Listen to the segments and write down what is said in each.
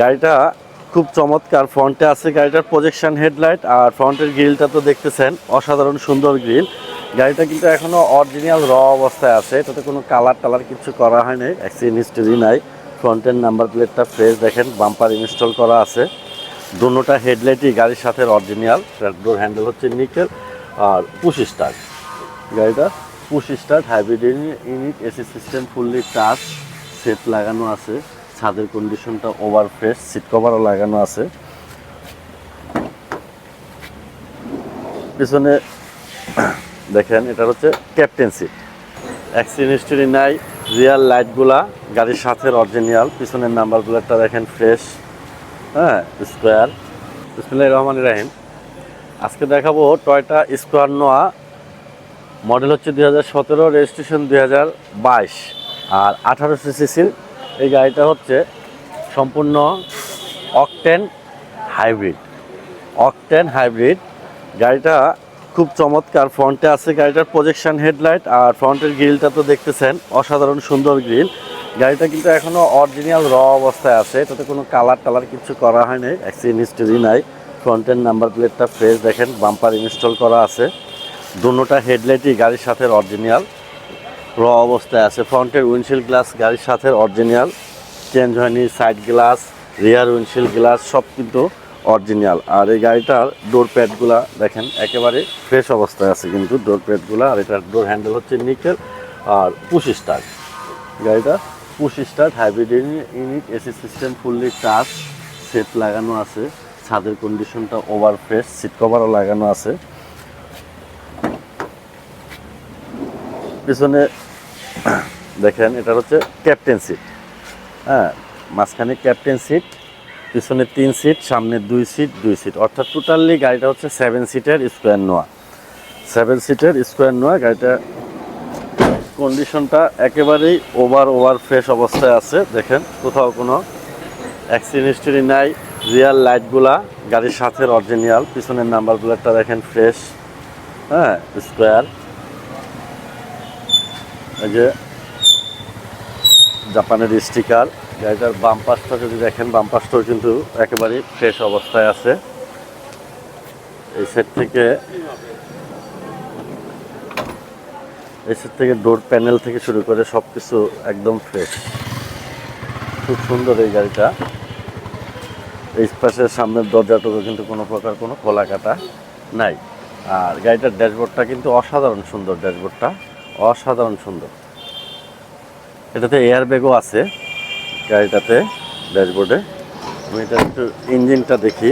গাড়িটা খুব চমৎকার। ফ্রন্টে আছে গাড়িটার প্রজেকশন হেডলাইট আর ফ্রন্টের গ্রিলটা তো দেখতেছেন, অসাধারণ সুন্দর গ্রিল গাড়িটা কিন্তু এখনও অরিজিনাল র অবস্থায় আছে, এটাতে কোনো কালার টালার কিছু করা হয়নি অ্যাক্সিডেন্ট হিস্টোরি নাই। ফ্রন্টের নাম্বার প্লেটটা ফ্রেশ দেখেন বাম্পার ইনস্টল করা আছে। দুটোটা হেডলাইটই গাড়ির সাথে অরিজিনাল ডোর হ্যান্ডেল হচ্ছে নিকেল আর পুশ স্টার্ট গাড়িটা push start hybrid unit AC system fully touch set লাগানো আছে। ছাদের কন্ডিশনটা ওভার ফ্রেশ সিট কভারও লাগানো আছে। পিছনে দেখেন এটা হচ্ছে ক্যাপ্টেন সিট অ্যাক্সিডেন্ট নাই রিয়াল লাইটগুলা গাড়ির সাথে অরিজিনাল পিছনের নাম্বার প্লেটটা দেখেন ফ্রেশ হ্যাঁ স্কোয়ার বিসমুল্লাহ রহমান রাহিম। আজকে দেখাবো টয়টা স্কোয়ার নোয়া মডেল হচ্ছে দুই হাজার সতেরো রেজিস্ট্রেশন দুই হাজার বাইশ। আর আঠারোশো সিসির এই গাড়িটা হচ্ছে সম্পূর্ণ অকটেন হাইব্রিড অকটেন হাইব্রিড গাড়িটা খুব চমৎকার। ফ্রন্টে আছে গাড়িটার প্রজেকশন হেডলাইট আর ফ্রন্টের গ্রিলটা তো দেখতেছেন, অসাধারণ সুন্দর গ্রিল গাড়িটা কিন্তু এখনও অরিজিনাল র অবস্থায় আছে, এটাতে কোনো কালার টালার কিছু করা হয়নি অ্যাক্সিডেন্ট হিস্টোরি নাই। ফ্রন্টের নাম্বার প্লেটটা ফ্রেশ দেখেন বাম্পার ইনস্টল করা আছে। দুটোটা হেডলাইটই গাড়ির সাথে অরিজিনাল র অবস্থায় আছে। ফ্রন্টের উইন্ডশিল্ড গ্লাস গাড়ির সাথে অরিজিনাল চেঞ্জ হয়নি side glass rear windshield glass সব কিন্তু অরিজিনাল আর এই গাড়িটার ডোর প্যাডগুলা দেখেন, একেবারে ফ্রেশ অবস্থায় আছে কিন্তু ডোর প্যাডগুলা আর এটার ডোর হ্যান্ডেল হচ্ছে নিকেল আর পুশ স্টার্ট গাড়িটা push start hybrid unit AC system fully touch set লাগানো আছে। ছাদের কন্ডিশনটা ওভার ফ্রেশ সিট কভারও লাগানো আছে। পিছনে দেখেন এটা হচ্ছে ক্যাপ্টেন সিট হ্যাঁ মাঝখানে ক্যাপ্টেন সিট পিছনে তিন সিট সামনে দুই সিট দুই সিট অর্থাৎ টোটালি গাড়িটা হচ্ছে সেভেন সিটের স্কোয়ার নোয়া সেভেন সিটের স্কোয়ার নোয়া গাড়িটা কন্ডিশনটা একেবারেই ওভার ওভার ফ্রেশ অবস্থায় আছে। দেখেন, কোথাও কোনো অ্যাক্সিডেন্ট হিস্টোরি নাই। রিয়াল লাইটগুলা গাড়ির সাথে অরিজিনাল পিছনের নাম্বার প্লেটটা দেখেন ফ্রেশ হ্যাঁ স্কোয়ার এই যে জাপানের স্টিকার। গাড়িটার বাম্পাসটা যদি দেখেন বাম্পাসটাও কিন্তু একেবারেই ফ্রেশ অবস্থায় আছে। এই সেট থেকে, এই সেট থেকে ডোর প্যানেল থেকে শুরু করে সব কিছু একদম ফ্রেশ খুব সুন্দর এই গাড়িটা। এই পাশের সামনের দরজাটুকু কিন্তু কোনো প্রকার কোনো খোলা কাটা নাই। আর গাড়িটার ড্যাশবোর্ডটা কিন্তু অসাধারণ সুন্দর ড্যাশবোর্ডটা। অসাধারণ সুন্দর। এটাতে এয়ার ব্যাগও আছে, গাড়িটাতে ড্যাশবোর্ডে আমি এটা একটু ইঞ্জিনটা দেখি।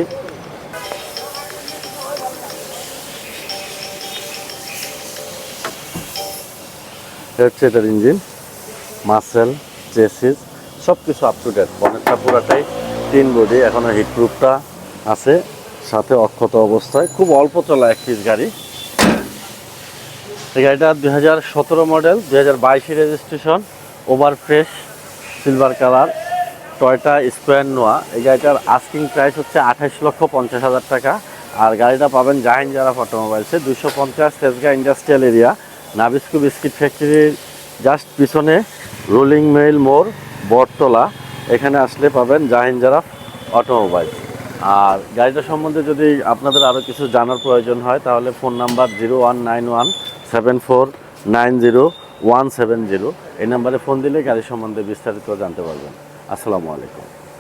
হচ্ছে এটার ইঞ্জিন মাসেল চেসিস সব কিছু আপ টু ডেট বনেটটা পুরাটাই তিন বডি এখনও হিটপ্রুফটা আছে। সাথে অক্ষত অবস্থায়, খুব অল্প চলা এক পিস গাড়ি। এই গাড়িটা দুই হাজার সতেরো মডেল দুই registration over fresh silver colour, Toyota Esquire Noah. এই গাড়িটার আস্কিং প্রাইস হচ্ছে আঠাশ লক্ষ পঞ্চাশ হাজার টাকা। আর গাড়িটা পাবেন জাহিন জারাফ অটোমোবাইলসে দুশো পঞ্চাশ Tejgaon industrial area Nabisco biscuit ফ্যাক্টরির জাস্ট পিছনে রোলিং মেইল মোড়, বটতলা। এখানে আসলে পাবেন জাহিন জারাফ অটোমোবাইলস আর গাড়িটা সম্বন্ধে যদি আপনাদের আরও কিছু জানার প্রয়োজন হয়, তাহলে phone number zero one nine one seven four nine zero one seven zero এই নাম্বারে ফোন দিলে গাড়ি সম্বন্ধে বিস্তারিত জানতে পারবেন। আসসালামু আলাইকুম।